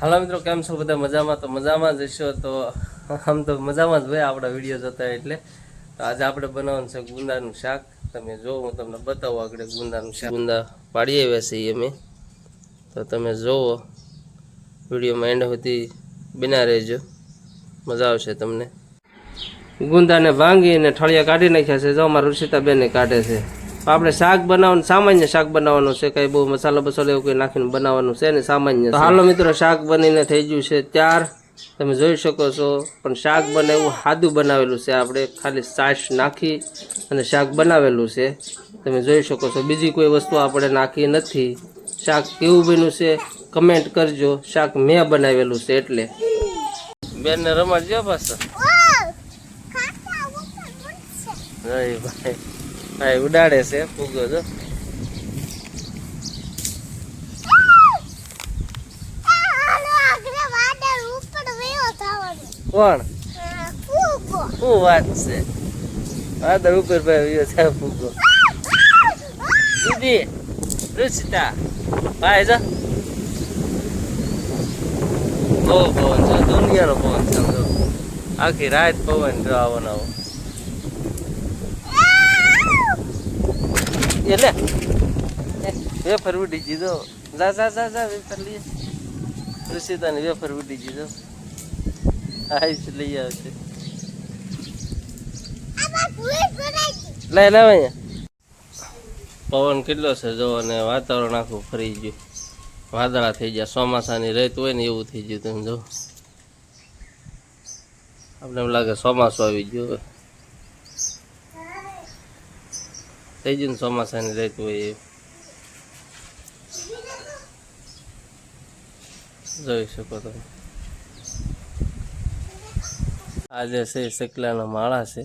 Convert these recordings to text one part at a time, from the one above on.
હાલો મિત્રો, કેમ છો બધા? મજામાં? તો મજામાં જ હશો? તો આમ તો મજામાં જ હોય આપણા વીડિયો જોતા એટલે. તો આજે આપણે બનાવવાનું છે ગુંદાનું શાક. તમે જો, હું તમને બતાવું આગળ ગુંદાનું શાક. ગુંદા પાડી આવ્યા છીએ અમે. તો તમે જોવો. વિડીયોમાં એન્ડ સુધી બિના રહેજો. મજા આવશે તમને. ગુંદાને ભાંગીને ઠળિયા કાઢી નાખ્યા છે. જો, અમારા ઋષિતાબેન કાઢે છે. આપણે શાક બનાવવાનું સામાન્ય શાક બનાવવાનું છે. કઈ બહુ મસાલો બસાલો એવું કંઈ નાખીને બનાવવાનું છે ને સામાન્ય હાલો મિત્રો શાક બનીને થઈ ગયું છે ત્યાર. તમે જોઈ શકો છો પણ શાક બને એવું સાદું બનાવેલું છે. આપણે ખાલી છાશ નાખી અને શાક બનાવેલું છે. તમે જોઈ શકો છો બીજી કોઈ વસ્તુ આપણે નાખી નથી. શાક કેવું બન્યું છે કમેન્ટ કરજો. શાક મેં બનાવેલું છે એટલે. બેનને રમાડજો પાછા. ભાઈ. ભાઈ ઉડાડે છે, ફૂગો જો. કોણ? શું વાત છે? વાદળ ઉપર ભાઈ છે, ફૂગો. દીદી, રુચિતા, ભાઈ જો. બહુ પવન છે, દુનિયાનો પવન છે આખી રાત પવન જો આવો ને એટલે. વેફર ઉડી જીધો જા જા જા જા વેફર લઈએ ઋષિતાને વેફર ઉડી જીધો આઈસ લઈ આવશે. લઈ લાવ અહીંયા પવન કેટલો છે, જો, અને વાતાવરણ આખું ફરી ગયું. વાદળા થઈ ગયા, ચોમાસાની રેત હોય ને એવું થઈ ગયું તમે જો. આપણે એમ લાગે ચોમાસું આવી ગયું હવે થઈ ગયું ને ચોમાસાની રેત હોય એ. જોઈ શકો તમે. આજે છે શેકલાનો માળા છે.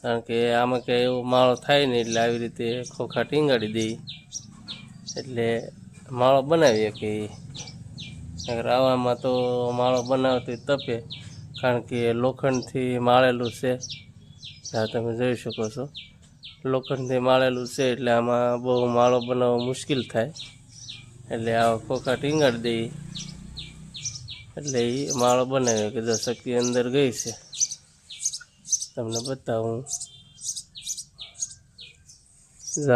કારણ કે આમાં કે એવો માળો થાય ને એટલે આવી રીતે ખોખા ટીંગાડી દઈએ એટલે માળો બનાવીએ કે આવામાં તો માળો બનાવતી તપે. કારણ કે લોખંડથી માળેલું છે. આ તમે જોઈ શકો છો. લોખંડથી માળેલું છે એટલે આમાં બહુ માળો બનાવવો મુશ્કેલ થાય. એટલે આ ખોખા ટીંગાડી દઈએ એટલે એ માળો બનાવ્યો કે શક્તિ અંદર ગઈ છે. તમને બતાવું.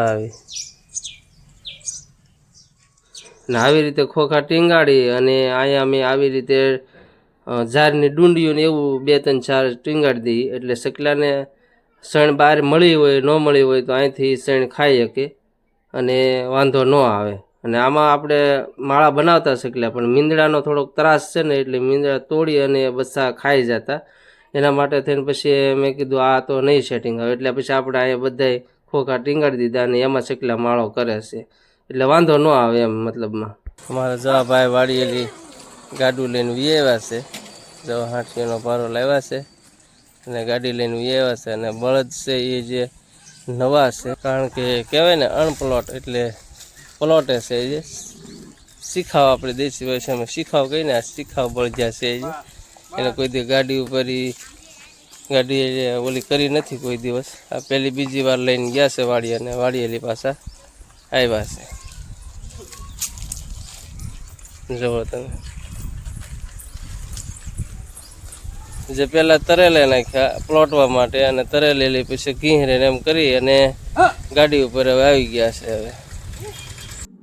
આવી આવી રીતે ખોખા ટીંગાડી અને અહીંયા મેં આવી રીતે ઝાડની ડુંડીઓને એવું બે ત્રણ ચાર ટીંગાડી દઈ એટલે સકલાને શણ બહાર મળી હોય, ન મળી હોય તો અહીંથી શણ ખાઈ શકે અને વાંધો ન આવે. અને આમાં આપણે માળા બનાવતા શીખલા, પણ મીંદડાનો થોડોક ત્રાસ છે ને એટલે મીંદડા તોડી અને બચ્ચા ખાઈ જતા. એના માટે થઈને પછી મેં કીધું, આ તો નહીં સેટિંગ આવે. એટલે પછી આપણે અહીંયા બધાય ખોખા ટીંગાડી દીધા અને એમાં શીખલા માળો કરે છે. એટલે વાંધો ન આવે એમ મતલબમાં. અમારા જવા ભાઈ વાડીએલી ગાડું લઈને વિયેવા છે. જવા હાંઠીઓનો ભારો લાવ્યા છે. અને ગાડી લઈને આવ્યા છે અને બળદ છે એ જે નવા છે. કારણ કે કહેવાય ને અણપ્લોટ એટલે પ્લોટે છે જે શીખાવ આપણે દેશી ભાષામાં શીખાવ કહીને આ શીખાવ બળજ્યા છે જે એને કોઈ દી ગાડી ઉપર એ ગાડી ઓલી કરી નથી કોઈ દિવસ. આ પહેલી બીજી વાર લઈને ગયા છે વાડી અને વાડીએલી પાછા આવ્યા છે. જવો તમે. જે પેલા તરેલા નાખ્યા પ્લોટવા માટે અને તરેલેલી પછી ઘીરે એમ કરી અને ગાડી ઉપર હવે આવી ગયા છે હવે.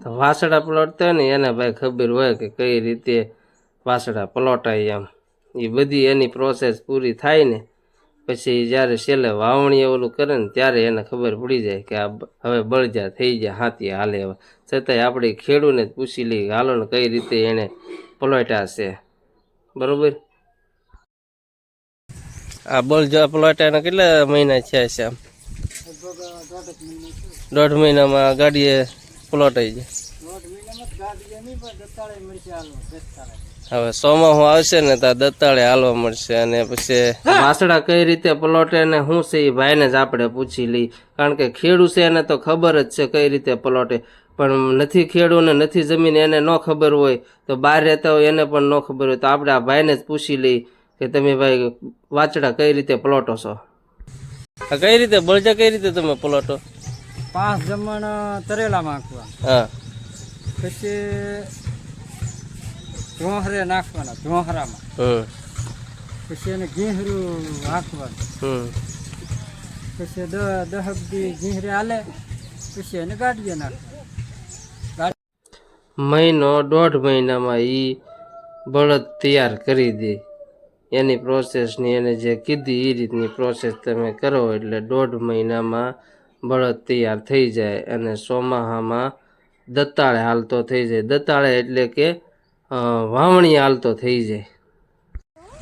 તો વાસડા પલોટતા ને એને ભાઈ ખબર હોય કે કઈ રીતે વાસડા પલોટાય એમ. એ બધી એની પ્રોસેસ પૂરી થાય ને પછી જ્યારે છેલ્લે વાવણી ઓલું કરે ને ત્યારે એને ખબર પડી જાય કે આ હવે બળજા થઈ જાય હાથી હાલે હવે. છતાંય આપણે ખેડૂને પૂછી લઈએ હાલો ને કઈ રીતે એને પલોટ્યા છે. બરોબર? આ પ્લોટ એના કેટલા મહિના થયા છે આમ? દોઢ મહિનામાં ગાડીએ પલોટાઈ જાય હવે સોમાહુ આવશે ને ત્યાં દત્તાળે હાલવા મળશે અને પછી વાસડા કઈ રીતે પલોટે ને શું છે એ ભાઈને જ આપણે પૂછી લઈ કારણ કે ખેડૂ છે એને તો ખબર જ છે કઈ રીતે પલોટે પણ નથી ખેડૂ ને નથી જમીન એને ન ખબર હોય તો બહાર રહેતા હોય એને પણ ન ખબર હોય તો આપણે આ ભાઈને જ પૂછી લઈ કે તમે ભાઈ વાચડા કઈ રીતે પલોટો છો? આ કઈ રીતે? બળજા કઈ રીતે તમે પલોટો? પાંચ જમણ તરેલા નાખવા હા. પછી ચોહરે નાખવાના ચોહરામાં હમ. પછી એને ઘીહરું નાખવાનું હમ. પછી દહ દહ દી ઘીહરે હાલે પછી એને ગાડીએ નાખવા મહિનો દોઢ મહિનામાં એ બળદ તૈયાર કરી દે. એની પ્રોસેસની એને જે કીધી એ રીતની પ્રોસેસ તમે કરો એટલે દોઢ મહિનામાં બળદ તૈયાર થઈ જાય અને ચોમાહામાં દત્તાળે હાલતો થઈ જાય. દત્તાળે એટલે કે વાવણી હાલતો થઈ જાય.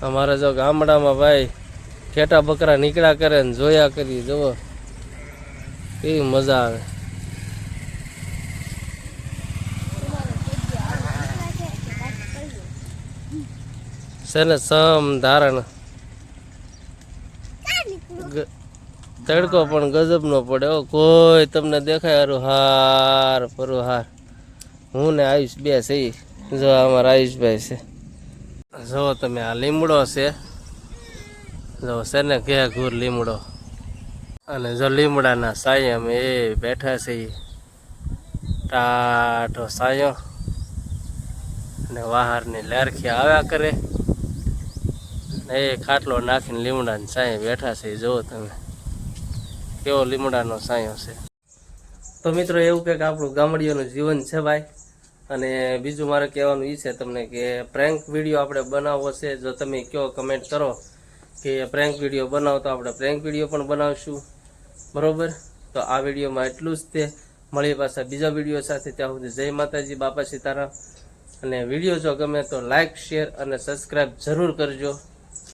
અમારા જો ગામડામાં ભાઈ ખેટા બકરા નીકળ્યા કરે ને જોયા કરી જુઓ. કેવી મજા આવે. છે ને, સમ ધારણ. તડકો પણ ગજબનો પડે ઓ કોઈ તમને દેખાય હારું, હાર પરું હાર. હું ને આયુષ બે છે. જો અમારા આયુષભાઈ છે. જો તમે આ લીમડો છે. જો છે ને કે ઘૂર લીમડો. અને જો લીમડાના સાયમ એ બેઠા છે. ટાઢો સાયો. અને વાહારની લેરખી આવ્યા કરે. એ ખાટલો નાખીને લીમડાની સાંય બેઠા છે, જુઓ તમે. કેવો લીમડાનો સાંયો છે. તો મિત્રો એવું કંઈક આપણું ગામડીઓનું જીવન છે ભાઈ. અને બીજું મારે કહેવાનું એ છે તમને કે પ્રેન્ક વીડિયો આપણે બનાવવો છે. જો તમે કયો કમેન્ટ કરો કે પ્રેન્ક વીડિયો બનાવો તો આપણે પ્રેન્ક વીડિયો પણ બનાવશું. બરાબર? તો આ વિડીયોમાં એટલું જ તે. મળીએ પાછા બીજા વીડિયો સાથે. ત્યાં સુધી જય માતાજી, બાપા સીતારામ. અને વીડિયો જો ગમે તો લાઇક શેર અને સબસ્ક્રાઈબ જરૂર કરજો.